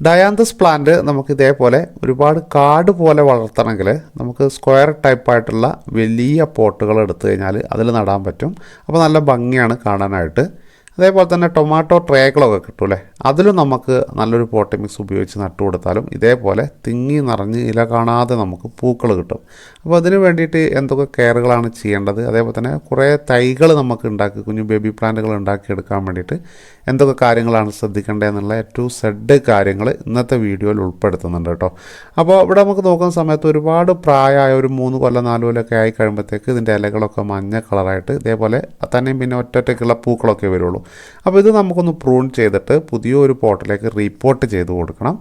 Dianthus plant നമുക്ക് ഇതേപോലെ ഒരുപാട് കാട് പോലെ വളർത്തണമെങ്കിൽ നമുക്ക് സ്ക്വയർ ടൈപ്പായിട്ടുള്ള വലിയ പോട്ടുകൾ എടുത്തു കഴിഞ്ഞാൽ അതിൽ നടാൻ പറ്റും. അപ്പോൾ നല്ല ഭംഗിയാണ് കാണാനായിട്ട്. അതേപോലെ തന്നെ ടൊമാറ്റോ ട്രേകളൊക്കെ കിട്ടൂലേ അതിലും നമുക്ക് നല്ലൊരു പോട്ടമിക്സ് ഉപയോഗിച്ച് നട്ടു കൊടുത്താലും ഇതേപോലെ തിങ്ങി നിറഞ്ഞ് ഇല കാണാതെ നമുക്ക് പൂക്കൾ കിട്ടും. അപ്പോൾ അതിന് വേണ്ടിയിട്ട് എന്തൊക്കെ കെയറുകളാണ് ചെയ്യേണ്ടത്? അതേപോലെ തന്നെ കുറേ തൈകൾ നമുക്ക് ഉണ്ടാക്കി കുഞ്ഞു ബേബി പ്ലാന്റുകൾ ഉണ്ടാക്കിയെടുക്കാൻ വേണ്ടിയിട്ട് എന്തൊക്കെ കാര്യങ്ങളാണ് ശ്രദ്ധിക്കേണ്ടതെന്നുള്ള ഏറ്റവും സെഡ് കാര്യങ്ങൾ ഇന്നത്തെ വീഡിയോയിൽ ഉൾപ്പെടുത്തുന്നുണ്ട് കേട്ടോ. അപ്പോൾ ഇവിടെ നമുക്ക് നോക്കുന്ന സമയത്ത് ഒരുപാട് പ്രായമായ ഒരു മൂന്ന് കൊല്ലം നാല് കൊല്ലമൊക്കെ ആയി കഴിയുമ്പോഴത്തേക്ക് ഇതിന്റെ ഇലകളൊക്കെ മഞ്ഞ കളറായിട്ട് ഇതേപോലെ തന്നെയും പിന്നെ ഒറ്റൊറ്റയ്ക്കുള്ള പൂക്കളൊക്കെ വരുള്ളൂ. അപ്പോൾ ഇത് നമുക്കൊന്ന് പ്രൂൺ ചെയ്തിട്ട് പുതിയൊരു പോട്ടിലേക്ക് റീപ്പോർട്ട് ചെയ്ത് കൊടുക്കണം.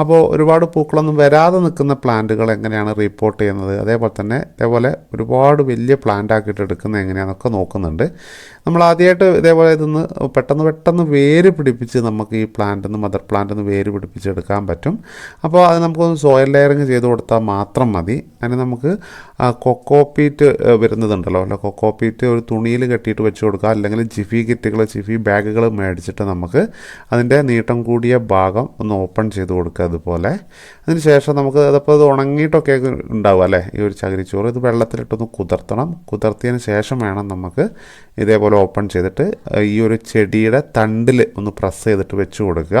അപ്പോൾ ഒരുപാട് പൂക്കളൊന്നും വരാതെ നിൽക്കുന്ന പ്ലാന്റുകൾ എങ്ങനെയാണ് റീപ്പോർട്ട് ചെയ്യുന്നത്? അതേപോലെ തന്നെ ഇതേപോലെ ഒരുപാട് വലിയ പ്ലാന്റ് ആക്കിയിട്ട് എടുക്കുന്നത് എങ്ങനെയാണെന്നൊക്കെ നോക്കുന്നുണ്ട്. നമ്മൾ ആദ്യമായിട്ട് ഇതേപോലെ ഇതൊന്ന് പെട്ടെന്ന് പെട്ടെന്ന് വേര് പിടിപ്പിച്ച് നമുക്ക് ഈ പ്ലാന്റിൽ നിന്ന് മദർ പ്ലാന്റിൽ നിന്ന് വേര് പിടിപ്പിച്ചെടുക്കാൻ പറ്റും. അപ്പോൾ അത് നമുക്കൊന്ന് സോയിൽ ലെയറിങ് ചെയ്ത് കൊടുത്താൽ മാത്രം മതി. അതിന് നമുക്ക് കൊക്കോപ്പീറ്റ് വരുന്നതുണ്ടല്ലോ. അല്ല കൊക്കോപ്പീറ്റ് ഒരു തുണിയിൽ കെട്ടിയിട്ട് വെച്ച് കൊടുക്കുക. അല്ലെങ്കിൽ ജിഫി കിറ്റുകൾ ജിഫി ബാഗുകൾ മേടിച്ചിട്ട് നമുക്ക് അതിന്റെ നീട്ടം കൂടിയ ഭാഗം ഒന്ന് ഓപ്പൺ ചെയ്ത് കൊടുക്കുക അതുപോലെ. അതിന് ശേഷം നമുക്ക് അതപ്പോൾ അത് ഉണങ്ങിയിട്ടൊക്കെ ഉണ്ടാവും അല്ലേ? ഈ ഒരു ചകിരിച്ചോറ് ഇത് വെള്ളത്തിലിട്ടൊന്ന് കുതിർത്തണം. കുതിർത്തിയതിന് ശേഷം വേണം നമുക്ക് ഇതേപോലെ ഓപ്പൺ ചെയ്തിട്ട് ഈ ഒരു ചെടിയുടെ തണ്ടിൽ ഒന്ന് പ്രസ് ചെയ്തിട്ട് വെച്ച് കൊടുക്കുക.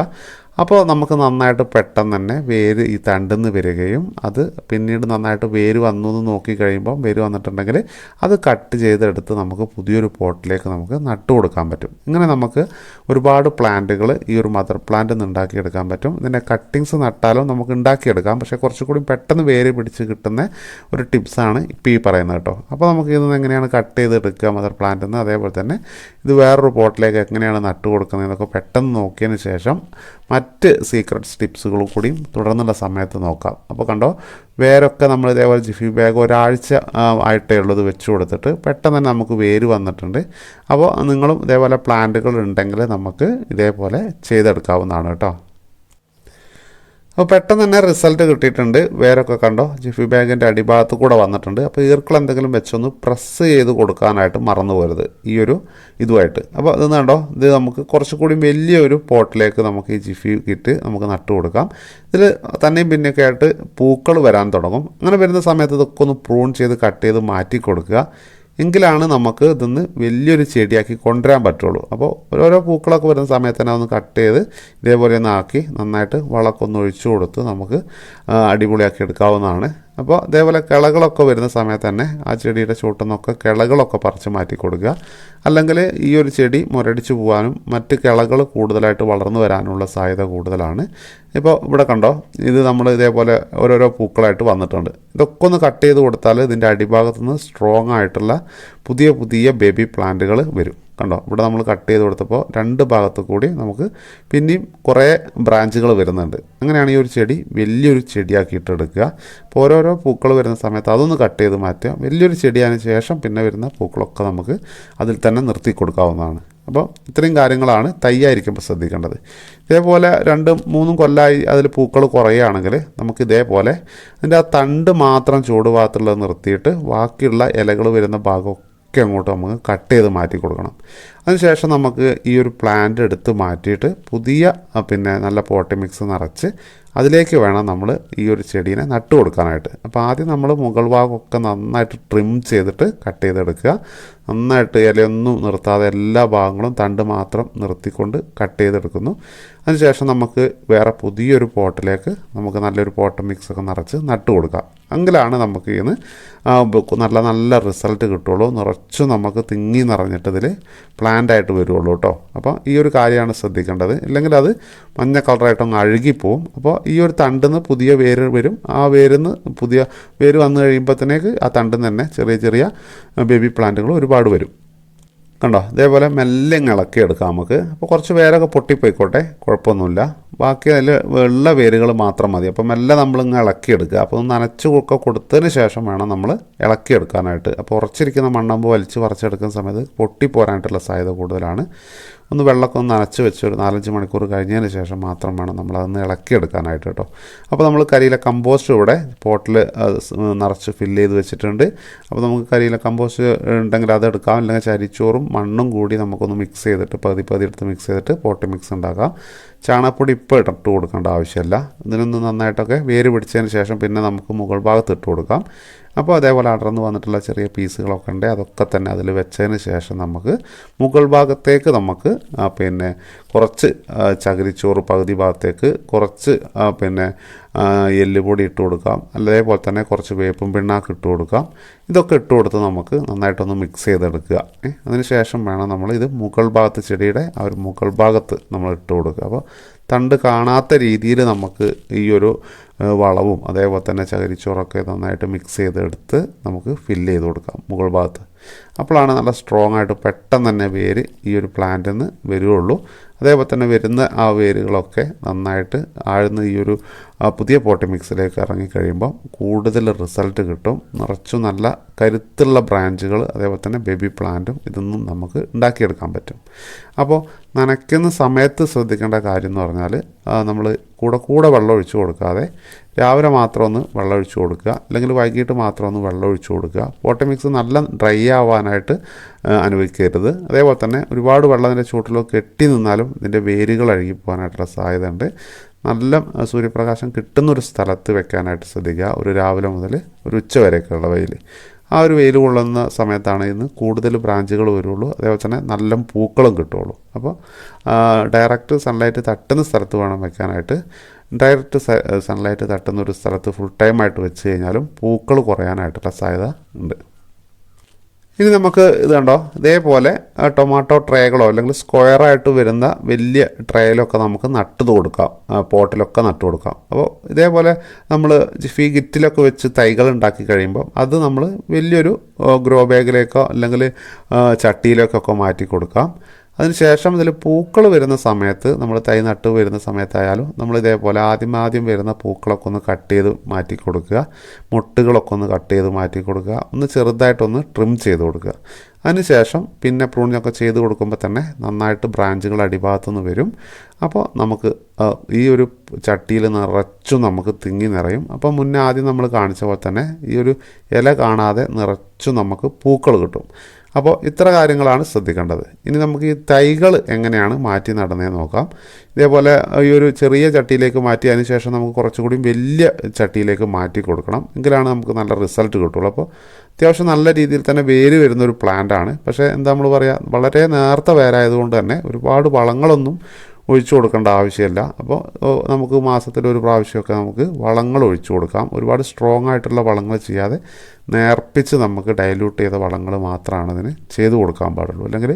അപ്പോൾ നമുക്ക് നന്നായിട്ട് പെട്ടെന്ന് തന്നെ വേര് ഈ തണ്ടിൽ നിന്ന് വരികയും അത് പിന്നീട് നന്നായിട്ട് വേര് വന്നു എന്ന് നോക്കി കഴിയുമ്പോൾ വേര് വന്നിട്ടുണ്ടെങ്കിൽ അത് കട്ട് ചെയ്തെടുത്ത് നമുക്ക് പുതിയൊരു പോട്ടിലേക്ക് നമുക്ക് നട്ടു കൊടുക്കാൻ പറ്റും. ഇങ്ങനെ നമുക്ക് ഒരുപാട് പ്ലാന്റുകൾ ഈ ഒരു മദർ പ്ലാന്റ് നിന്ന് ഉണ്ടാക്കിയെടുക്കാൻ പറ്റും. ഇതിന്റെ കട്ടിങ്സ് നട്ടാലും നമുക്ക് ഉണ്ടാക്കിയെടുക്കാം. പക്ഷേ കുറച്ചുകൂടി പെട്ടെന്ന് വേര് പിടിച്ച് കിട്ടുന്ന ഒരു ടിപ്സാണ് ഇപ്പോൾ ഈ പറയുന്നത് കേട്ടോ. അപ്പോൾ നമുക്ക് ഇതിൽ എങ്ങനെയാണ് കട്ട് ചെയ്തെടുക്കുക മദർ പ്ലാന്റിൽ നിന്ന് അതേപോലെ തന്നെ ഇത് വേറൊരു പോട്ടിലേക്ക് എങ്ങനെയാണ് നട്ടു കൊടുക്കുന്നതെന്നൊക്കെ പെട്ടെന്ന് നോക്കിയതിന് ശേഷം മറ്റ് സീക്രട്സ് ടിപ്സുകളും കൂടിയും തുടർന്നുള്ള സമയത്ത് നോക്കാം. അപ്പോൾ കണ്ടോ വേരൊക്കെ നമ്മൾ ഇതേപോലെ ജിഫി ബാഗ് ഒരാഴ്ച ആയിട്ടേ ഉള്ളത് വെച്ച് കൊടുത്തിട്ട്. പെട്ടെന്ന് തന്നെ നമുക്ക് വേര് വന്നിട്ടുണ്ട്. അപ്പോൾ നിങ്ങളും ഇതേപോലെ പ്ലാന്റുകൾ ഉണ്ടെങ്കിൽ നമുക്ക് ഇതേപോലെ ചെയ്തെടുക്കാവുന്നതാണ് കേട്ടോ. അപ്പോൾ പെട്ടെന്ന് തന്നെ റിസൾട്ട് കിട്ടിയിട്ടുണ്ട്. വേരൊക്കെ കണ്ടോ? ജിഫി ബാഗിന്റെ അടിഭാഗത്ത് കൂടെ വന്നിട്ടുണ്ട്. അപ്പോൾ ഈർക്കിൾ എന്തെങ്കിലും വെച്ചൊന്ന് പ്രസ് ചെയ്ത് കൊടുക്കാനായിട്ട് മറന്നു പോരുത്. ഈ ഒരു ഇതുമായിട്ട്. അപ്പോൾ ഇത് കണ്ടോ? ഇത് നമുക്ക് കുറച്ചുകൂടി വലിയൊരു പോട്ടിലേക്ക് നമുക്ക് ഈ ജിഫി കിറ്റ് നമുക്ക് നട്ടു കൊടുക്കാം. ഇതിൽ തന്നെയും പിന്നെയൊക്കെ ആയിട്ട് പൂക്കൾ വരാൻ തുടങ്ങും. അങ്ങനെ വരുന്ന സമയത്ത് ഇതൊക്കെ ഒന്ന് പ്രൂൺ ചെയ്ത് കട്ട് ചെയ്ത് മാറ്റി കൊടുക്കുക. എങ്കിലാണ് നമുക്ക് ഇതൊന്ന് വലിയൊരു ചെടിയാക്കി കൊണ്ടുവരാൻ പറ്റുള്ളൂ. അപ്പോൾ ഓരോരോ പൂക്കളൊക്കെ വരുന്ന സമയത്ത് തന്നെ ഒന്ന് കട്ട് ചെയ്ത് ഇതേപോലെ ഒന്ന് ആക്കി നന്നായിട്ട് വളക്കൊന്ന് ഒഴിച്ചു കൊടുത്ത് നമുക്ക് അടിപൊളിയാക്കി എടുക്കാവുന്നതാണ്. അപ്പോൾ അതേപോലെ കിളകളൊക്കെ വരുന്ന സമയത്ത് തന്നെ ആ ചെടിയുടെ ചുവട്ടിൽ നിന്നൊക്കെ കിളകളൊക്കെ പറിച്ച് മാറ്റി കൊടുക്കുക. അല്ലെങ്കിൽ ഈ ഒരു ചെടി മുരടിച്ച് പോകാനും മറ്റ് കിളകൾ കൂടുതലായിട്ട് വളർന്നു വരാനുള്ള സാധ്യത കൂടുതലാണ്. ഇപ്പോൾ ഇവിടെ കണ്ടോ ഇത് നമ്മൾ ഇതേപോലെ ഓരോരോ പൂക്കളായിട്ട് വന്നിട്ടുണ്ട്. ഇതൊക്കെ ഒന്ന് കട്ട് ചെയ്ത് കൊടുത്താൽ ഇതിന്റെ അടിഭാഗത്തുനിന്ന് സ്ട്രോങ് ആയിട്ടുള്ള പുതിയ പുതിയ ബേബി പ്ലാന്റുകൾ വരും. കണ്ടോ? ഇവിടെ നമ്മൾ കട്ട് ചെയ്ത് കൊടുത്തപ്പോൾ രണ്ട് ഭാഗത്ത് കൂടി നമുക്ക് പിന്നെയും കുറേ ബ്രാഞ്ചുകൾ വരുന്നുണ്ട്. അങ്ങനെയാണ് ഈ ഒരു ചെടി വലിയൊരു ചെടിയാക്കിയിട്ട് എടുക്കുക. അപ്പോൾ ഓരോരോ പൂക്കൾ വരുന്ന സമയത്ത് അതൊന്ന് കട്ട് ചെയ്ത് മാറ്റുക. വലിയൊരു ചെടിയായതിനു ശേഷം പിന്നെ വരുന്ന പൂക്കളൊക്കെ നമുക്ക് അതിൽ തന്നെ നിർത്തി കൊടുക്കാവുന്നതാണ്. അപ്പോൾ ഇത്രയും കാര്യങ്ങളാണ് തയ്യായിരിക്കുമ്പോൾ ശ്രദ്ധിക്കേണ്ടത്. ഇതേപോലെ രണ്ടും മൂന്നും കൊല്ലമായി അതിൽ പൂക്കൾ കുറയുകയാണെങ്കിൽ നമുക്ക് ഇതേപോലെ അതിന്റെ ആ തണ്ട് മാത്രം ചൂടുഭാഗത്തുള്ളത് നിർത്തിയിട്ട് ബാക്കിയുള്ള ഇലകൾ വരുന്ന ഭാഗമൊക്കെ ഒക്കെ അങ്ങോട്ട് നമുക്ക് കട്ട് ചെയ്ത് മാറ്റി കൊടുക്കണം. അതിനുശേഷം നമുക്ക് ഈ ഒരു പ്ലാന്റ് എടുത്ത് മാറ്റിയിട്ട് പുതിയ പിന്നെ നല്ല പോട്ടി മിക്സ് നിറച്ച് അതിലേക്ക് വേണം നമ്മൾ ഈ ഒരു ചെടീനെ നട്ടു കൊടുക്കാനായിട്ട്. അപ്പോൾ ആദ്യം നമ്മൾ മുകൾ ഭാഗമൊക്കെ നന്നായിട്ട് ട്രിം ചെയ്തിട്ട് കട്ട് ചെയ്തെടുക്കുക. നന്നായിട്ട് ഇലയൊന്നും നിർത്താതെ എല്ലാ ഭാഗങ്ങളും തണ്ട് മാത്രം നിർത്തിക്കൊണ്ട് കട്ട് ചെയ്തെടുക്കുന്നു. അതിനുശേഷം നമുക്ക് വേറെ പുതിയൊരു പോട്ടിലേക്ക് നമുക്ക് നല്ലൊരു പോട്ട് മിക്സ് ഒക്കെ നിറച്ച് നട്ടു കൊടുക്കാം. എങ്കിലാണ് നമുക്ക് ഇതിന് നല്ല നല്ല റിസൾട്ട് കിട്ടുള്ളൂ നിറച്ചും നമുക്ക് തിങ്ങി നിറഞ്ഞിട്ടതിൽ പ്ലാന്റായിട്ട് വരുള്ളൂ കേട്ടോ. അപ്പോൾ ഈ ഒരു കാര്യമാണ് ശ്രദ്ധിക്കേണ്ടത്. ഇല്ലെങ്കിൽ അത് മഞ്ഞ കളറായിട്ട് അങ്ങ് അഴുകിപ്പോവും. അപ്പോൾ ഈ ഒരു തണ്ടിൽ നിന്ന് പുതിയ വേര് വരും. ആ വേരിൽ നിന്ന് പുതിയ വേര് വന്നു കഴിയുമ്പോഴത്തേക്ക് ആ തണ്ടിൽ നിന്ന് തന്നെ ചെറിയ ചെറിയ ബേബി പ്ലാന്റുകൾ ഒരുപാട് വരും. കണ്ടോ? ഇതേപോലെ മെല്ലെ ഇളക്കി എടുക്കാം നമുക്ക്. അപ്പോൾ കുറച്ച് പേരൊക്കെ പൊട്ടിപ്പോയിക്കോട്ടെ. കുഴപ്പമൊന്നുമില്ല. ബാക്കി അതിൽ വെള്ള വേരുകൾ മാത്രം മതി. അപ്പോൾ മെല്ലെ നമ്മളിങ്ങ് ഇളക്കിയെടുക്കുക അപ്പോൾ ഒന്ന് നനച്ച് ഒക്കെ കൊടുത്തതിന് ശേഷം വേണം നമ്മൾ ഇളക്കിയെടുക്കാനായിട്ട് അപ്പോൾ ഉറച്ചിരിക്കുന്ന മണ്ണമ്പ് വലിച്ച് പറിച്ചെടുക്കുന്ന സമയത്ത് പൊട്ടിപ്പോരാനായിട്ടുള്ള സാധ്യത കൂടുതലാണ്. ഒന്ന് വെള്ളമൊക്കെ ഒന്ന് നനച്ച് വെച്ച് ഒരു നാലഞ്ച് മണിക്കൂർ കഴിഞ്ഞതിന് ശേഷം മാത്രം വേണം നമ്മളതൊന്ന് ഇളക്കിയെടുക്കാനായിട്ട് കേട്ടോ. അപ്പോൾ നമ്മൾ കരിയിലെ കമ്പോസ്റ്റ് ഇവിടെ പോട്ടിൽ നിറച്ച് ഫില്ല് ചെയ്ത് വെച്ചിട്ടുണ്ട്. അപ്പോൾ നമുക്ക് കരിയിലെ കമ്പോസ്റ്റ് ഉണ്ടെങ്കിൽ അത് എടുക്കാം. അല്ലെങ്കിൽ ചരിച്ചോറും മണ്ണും കൂടി നമുക്കൊന്ന് മിക്സ് ചെയ്തിട്ട് പതി പതി എടുത്ത് മിക്സ് ചെയ്തിട്ട് പോട്ടി മിക്സ് ഉണ്ടാക്കാം. ചാണകപ്പൊടി ഇപ്പോൾ ഇട്ട് കൊടുക്കേണ്ട ആവശ്യമില്ല. ഇതിനൊന്ന് നന്നായിട്ടൊക്കെ വേര് പിടിച്ചതിന് ശേഷം പിന്നെ നമുക്ക് മുകൾ ഭാഗത്ത് ഇട്ട് കൊടുക്കാം. അപ്പോൾ അതേപോലെ അടർന്ന് വന്നിട്ടുള്ള ചെറിയ പീസുകളൊക്കെ ഉണ്ട്. അതൊക്കെ തന്നെ അതിൽ വെച്ചതിന് ശേഷം നമുക്ക് മുകൾ ഭാഗത്തേക്ക് നമുക്ക് പിന്നെ കുറച്ച് ചകിരിച്ചോറ് പകുതി ഭാഗത്തേക്ക് കുറച്ച് പിന്നെ എല്ലുപൊടി ഇട്ട് കൊടുക്കാം. അതേപോലെ തന്നെ കുറച്ച് വേപ്പും പിണ്ണാക്ക് ഇട്ട് കൊടുക്കാം. ഇതൊക്കെ ഇട്ട് കൊടുത്ത് നമുക്ക് നന്നായിട്ടൊന്ന് മിക്സ് ചെയ്തെടുക്കുക. അതിനുശേഷം അതിന് ശേഷം വേണം നമ്മൾ ഇത് മുകൾ ഭാഗത്ത് ചെടിയുടെ ആ ഒരു മുകൾ ഭാഗത്ത് നമ്മൾ ഇട്ട് കൊടുക്കുക. അപ്പോൾ തണ്ട് കാണാത്ത രീതിയിൽ നമുക്ക് ഈ ഒരു വളവും അതേപോലെ തന്നെ ചകിരിച്ചോറൊക്കെ നന്നായിട്ട് മിക്സ് ചെയ്തെടുത്ത് നമുക്ക് ഫില്ല് ചെയ്ത് കൊടുക്കാം മുകൾ ഭാഗത്ത് അപ്പോഴാണ് നല്ല സ്ട്രോങ് ആയിട്ട് പെട്ടെന്ന് തന്നെ വേര് ഈ ഒരു പ്ലാന്റിൽ നിന്ന് വരികയുള്ളൂ. അതേപോലെ തന്നെ വരുന്ന ആ വേരുകളൊക്കെ നന്നായിട്ട് ആഴ്ന്ന് ഈ ഒരു പുതിയ പോട്ടി മിക്സിലേക്ക് ഇറങ്ങിക്കഴിയുമ്പോൾ കൂടുതൽ റിസൾട്ട് കിട്ടും. നിറച്ചു നല്ല കരുത്തുള്ള ബ്രാഞ്ചുകൾ അതേപോലെ തന്നെ ബേബി പ്ലാന്റും ഇതൊന്നും നമുക്ക് ഉണ്ടാക്കിയെടുക്കാൻ പറ്റും. അപ്പോൾ നനയ്ക്കുന്ന സമയത്ത് ശ്രദ്ധിക്കേണ്ട കാര്യം എന്ന് പറഞ്ഞാൽ നമ്മൾ കൂടെ കൂടെ വെള്ളം ഒഴിച്ചു കൊടുക്കാതെ രാവിലെ മാത്രം ഒന്ന് വെള്ളം ഒഴിച്ചു കൊടുക്കുക. അല്ലെങ്കിൽ വൈകിട്ട് മാത്രം ഒന്ന് വെള്ളം ഒഴിച്ചു കൊടുക്കുക പോട്ടമിക്സ് നല്ല ഡ്രൈ ആവാനായിട്ട് അനുവദിക്കരുത്. അതേപോലെ തന്നെ ഒരുപാട് വെള്ളം ഇതിന്റെ ചൂട്ടിലോ കെട്ടി നിന്നാലും ഇതിന്റെ വേരുകൾ അഴുകി പോകാനായിട്ടുള്ള സാധ്യത ഉണ്ട് നല്ല സൂര്യപ്രകാശം കിട്ടുന്ന ഒരു സ്ഥലത്ത് വെക്കാനായിട്ട് ശ്രദ്ധിക്കുക. ഒരു രാവിലെ മുതൽ ഒരു ഉച്ച വരെയൊക്കെയുള്ള വെയിൽ. ആ ഒരു വെയിൽ കൊള്ളുന്ന സമയത്താണ് ഇന്ന് കൂടുതൽ ബ്രാഞ്ചുകൾ വരുള്ളൂ. അതേപോലെ തന്നെ നല്ല പൂക്കളും കിട്ടുള്ളൂ. അപ്പോൾ ഡയറക്റ്റ് സൺലൈറ്റ് തട്ടുന്ന സ്ഥലത്ത് വേണം വെക്കാനായിട്ട്. ഡയറക്റ്റ് സൺലൈറ്റ് തട്ടുന്ന ഒരു സ്ഥലത്ത് ഫുൾ ടൈം ആയിട്ട് വെച്ച് കഴിഞ്ഞാലും പൂക്കൾ കുറയാനായിട്ടുള്ള സാധ്യത ഉണ്ട്. ഇനി നമുക്ക് ഇത് കണ്ടോ? ഇതേപോലെ ടൊമാറ്റോ ട്രേകളോ അല്ലെങ്കിൽ സ്ക്വയറായിട്ട് വരുന്ന വലിയ ട്രേയിലൊക്കെ നമുക്ക് നട്ടു കൊടുക്കാം. പോട്ടിലൊക്കെ നട്ടു കൊടുക്കാം. അപ്പോൾ ഇതേപോലെ നമ്മൾ ജിഫി ഗിറ്റിലൊക്കെ വെച്ച് തൈകൾ ഉണ്ടാക്കി കഴിയുമ്പോൾ അത് നമ്മൾ വലിയൊരു ഗ്രോ ബാഗിലേക്കോ അല്ലെങ്കിൽ ചട്ടിയിലേക്കൊക്കെ മാറ്റി കൊടുക്കാം. അതിനുശേഷം ഇതിൽ പൂക്കൾ വരുന്ന സമയത്ത് നമ്മൾ തൈ നട്ട് വരുന്ന സമയത്തായാലും നമ്മൾ ഇതേപോലെ ആദ്യം ആദ്യം വരുന്ന പൂക്കളൊക്കെ ഒന്ന് കട്ട് ചെയ്ത് മാറ്റി കൊടുക്കുക. മുട്ടുകളൊക്കെ ഒന്ന് കട്ട് ചെയ്ത് മാറ്റി കൊടുക്കുക. ഒന്ന് ചെറുതായിട്ടൊന്ന് ട്രിം ചെയ്ത് കൊടുക്കുക. അതിനുശേഷം പിന്നെ പ്രൂണിങ്ങൊക്കെ ചെയ്ത് കൊടുക്കുമ്പോൾ തന്നെ നന്നായിട്ട് ബ്രാഞ്ചുകൾ അടിഭാഗത്തു നിന്ന് വരും. അപ്പോൾ നമുക്ക് ഈ ഒരു ചട്ടിയിൽ നിറച്ചും നമുക്ക് തിങ്ങി നിറയും. അപ്പോൾ മുന്നേ ആദ്യം നമ്മൾ കാണിച്ച പോലെ തന്നെ ഈ ഒരു ഇല കാണാതെ നിറച്ചും നമുക്ക് പൂക്കൾ കിട്ടും. അപ്പോൾ ഇത്ര കാര്യങ്ങളാണ് ശ്രദ്ധിക്കേണ്ടത്. ഇനി നമുക്ക് ഈ തൈകൾ എങ്ങനെയാണ് മാറ്റി നടന്നതെന്ന് നോക്കാം. ഇതേപോലെ ഈ ഒരു ചെറിയ ചട്ടിയിലേക്ക് മാറ്റി അതിന് ശേഷം നമുക്ക് കുറച്ചുകൂടി വലിയ ചട്ടിയിലേക്ക് മാറ്റി കൊടുക്കണം. എങ്കിലാണ് നമുക്ക് നല്ല റിസൾട്ട് കിട്ടുള്ളൂ. അപ്പോൾ അത്യാവശ്യം നല്ല രീതിയിൽ തന്നെ വേര് വരുന്ന ഒരു പ്ലാന്റ് ആണ്. പക്ഷേ എന്താ നമ്മൾ പറയുക വളരെ നേർത്ത വേരായതുകൊണ്ട് തന്നെ ഒരുപാട് വളങ്ങളൊന്നും ഒഴിച്ചു കൊടുക്കേണ്ട ആവശ്യമില്ല. അപ്പോൾ നമുക്ക് മാസത്തിൽ ഒരു പ്രാവശ്യമൊക്കെ നമുക്ക് വളങ്ങൾ ഒഴിച്ചു കൊടുക്കാം. ഒരുപാട് സ്ട്രോങ് ആയിട്ടുള്ള വളങ്ങൾ ചെയ്യാതെ നേർപ്പിച്ച് നമുക്ക് ഡൈല്യൂട്ട് ചെയ്ത വളങ്ങൾ മാത്രമാണ് ഇതിന് ചെയ്തു കൊടുക്കാൻ പാടുള്ളൂ. അല്ലെങ്കിൽ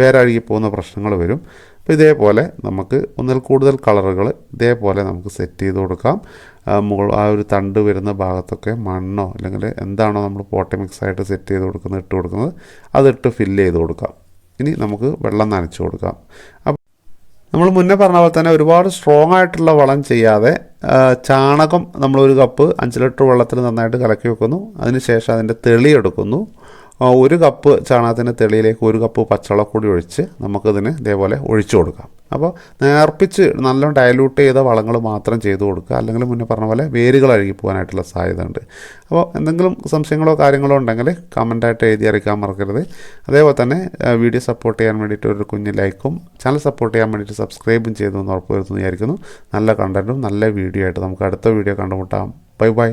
വേറെ അഴുകി പോകുന്ന പ്രശ്നങ്ങൾ വരും. അപ്പോൾ ഇതേപോലെ നമുക്ക് ഒന്നിൽ കൂടുതൽ കളറുകൾ ഇതേപോലെ നമുക്ക് സെറ്റ് ചെയ്ത് കൊടുക്കാം. മുകൾ ആ ഒരു തണ്ട് വരുന്ന ഭാഗത്തൊക്കെ മണ്ണോ അല്ലെങ്കിൽ എന്താണോ നമ്മൾ പോട്ടി മിക്സ് ആയിട്ട് സെറ്റ് ചെയ്ത് കൊടുക്കുന്നത് ഇട്ട് കൊടുക്കുന്നത് അതിട്ട് ഫില്ല് ചെയ്ത് കൊടുക്കാം. ഇനി നമുക്ക് വെള്ളം നനച്ച് കൊടുക്കാം. നമ്മൾ മുന്നേ പറഞ്ഞ പോലെ തന്നെ ഒരുപാട് സ്ട്രോങ് ആയിട്ടുള്ള വളം ചെയ്യാതെ ചാണകം നമ്മൾ ഒരു കപ്പ് അഞ്ച് ലിറ്റർ വെള്ളത്തിൽ നന്നായിട്ട് കലക്കി വെക്കുന്നു. അതിനുശേഷം അതിന്റെ തെളി എടുക്കുന്നു. ആ, ഒരു കപ്പ് ചാണകത്തിന്റെ തെളിയിലേക്ക് ഒരു കപ്പ് പച്ചവെള്ളം കൂടി ഒഴിച്ച് നമുക്കതിന് ഇതേപോലെ ഒഴിച്ചു കൊടുക്കാം. അപ്പോൾ നേർപ്പിച്ച് നല്ല ഡയലൂട്ട് ചെയ്ത വളങ്ങൾ മാത്രം ചെയ്തു കൊടുക്കുക. അല്ലെങ്കിൽ മുന്നേ പറഞ്ഞ പോലെ വേരുകൾ അഴുകി പോകാനായിട്ടുള്ള സാധ്യത ഉണ്ട് അപ്പോൾ എന്തെങ്കിലും സംശയങ്ങളോ കാര്യങ്ങളോ ഉണ്ടെങ്കിൽ കമന്റായിട്ട് എഴുതി അറിയിക്കാൻ മറക്കരുത്. അതേപോലെ തന്നെ വീഡിയോ സപ്പോർട്ട് ചെയ്യാൻ വേണ്ടിയിട്ട് ഒരു കുഞ്ഞ് ലൈക്കും ചാനൽ സപ്പോർട്ട് ചെയ്യാൻ വേണ്ടിയിട്ട് സബ്സ്ക്രൈബും ചെയ്തു എന്ന് ഉറപ്പ് വരുത്തുന്നു വിചാരിക്കുന്നു. നല്ല കണ്ടന്റും നല്ല വീഡിയോ ആയിട്ട് നമുക്ക് അടുത്ത വീഡിയോ കണ്ടുമുട്ടാം. Bye bye